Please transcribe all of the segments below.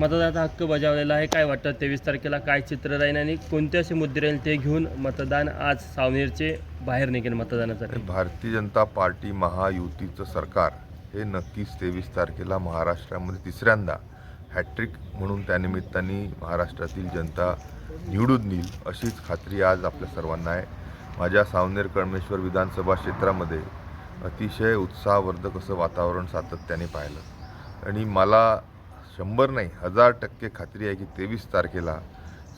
मतदानाचा हक्क बजावलेला आहे. काय वाटतं तेवीस तारखेला काय चित्र राहील आणि कोणते असे मुद्दे राहील ते घेऊन मतदान आज सावनेरचे बाहेर निघेल मतदानासाठी? भारतीय जनता पार्टी महायुतीचं सरकार हे नक्कीच तेवीस तारखेला महाराष्ट्रामध्ये तिसऱ्यांदा हॅट्रिक म्हणून त्यानिमित्ताने महाराष्ट्रातील जनता निवडून येईल अशीच खात्री आज आपल्या सर्वांना आहे. माझ्या सावनेर कळमेश्वर विधानसभा क्षेत्रामध्ये अतिशय उत्साहवर्धक असं वातावरण सातत्याने पाहिलं. आणि मला शंभर नाही हजार टक्के खात्री आहे की तेवीस तारखेला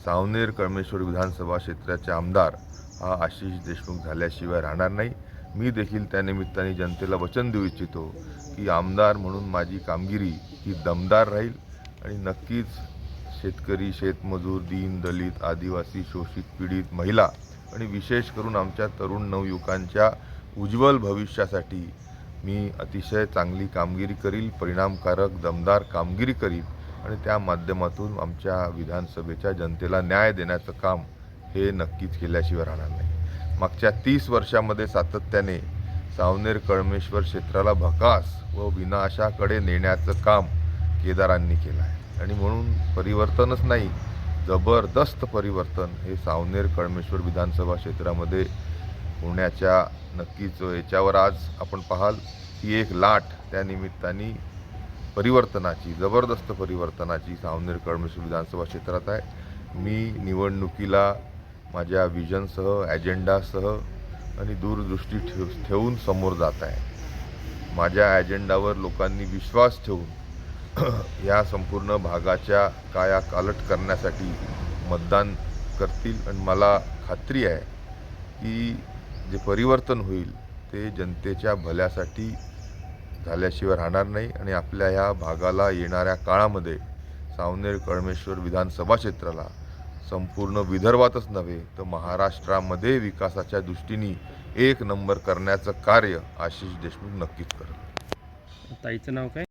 सावनेर कळमेश्वर विधानसभा क्षेत्राचे आमदार हा आशिष देशमुख झाल्याशिवाय राहणार नाही. मी देखील त्यानिमित्ताने जनतेला वचन देऊ इच्छितो की आमदार म्हणून माझी कामगिरी ही दमदार राहील आणि नक्कीच शेतकरी शेतमजूर दीन दलित आदिवासी शोषित पीडित महिला आणि विशेष करून आमच्या तरुण नवयुवकांच्या उज्ज्वल भविष्यासाठी मी अतिशय चांगली कामगिरी करील परिणामकारक दमदार कामगिरी करील आणि त्या माध्यमातून आमच्या विधानसभेच्या जनतेला न्याय देण्याचं काम हे नक्कीच केल्याशिवाय राहणार नाही. मागच्या तीस वर्षामध्ये सातत्याने सावनेर कळमेश्वर क्षेत्राला भकास व विनाशाकडे नेण्याचं काम केदारांनी केलं आहे. आणि म्हणून परिवर्तनच नाही जबरदस्त परिवर्तन हे सावनेर कळमेश्वर विधानसभा क्षेत्रामध्ये होण्याच्या नक्कीच याच्यावर आज आपण पाहाल ही एक लाट त्या निमित्ताने परिवर्तनाची जबरदस्त परिवर्तनाची सावनेर कळमेश्वर विधानसभा क्षेत्रात आहे. मी निवडणुकीला माझ्या विजनसह ॲजेंडासह आणि दूरदृष्टी ठेव ठेवून समोर जात आहे. माझ्या ॲजेंडावर लोकांनी विश्वास ठेवून या संपूर्ण भागाच्या काया कालट करण्यासाठी मतदान करतील. आणि मला खात्री आहे की जे परिवर्तन होईल ते जनतेच्या भल्यासाठी झाल्याशिवाय राहणार नाही आणि आपल्या ह्या भागाला येणाऱ्या काळामध्ये सावनेर कळमेश्वर विधानसभा क्षेत्राला संपूर्ण विदर्भातच नव्हे तर महाराष्ट्रामध्ये विकासाच्या दृष्टीने एक नंबर करण्याचं कार्य आशिष देशमुख नक्कीच करेल ताईचं नाव काय?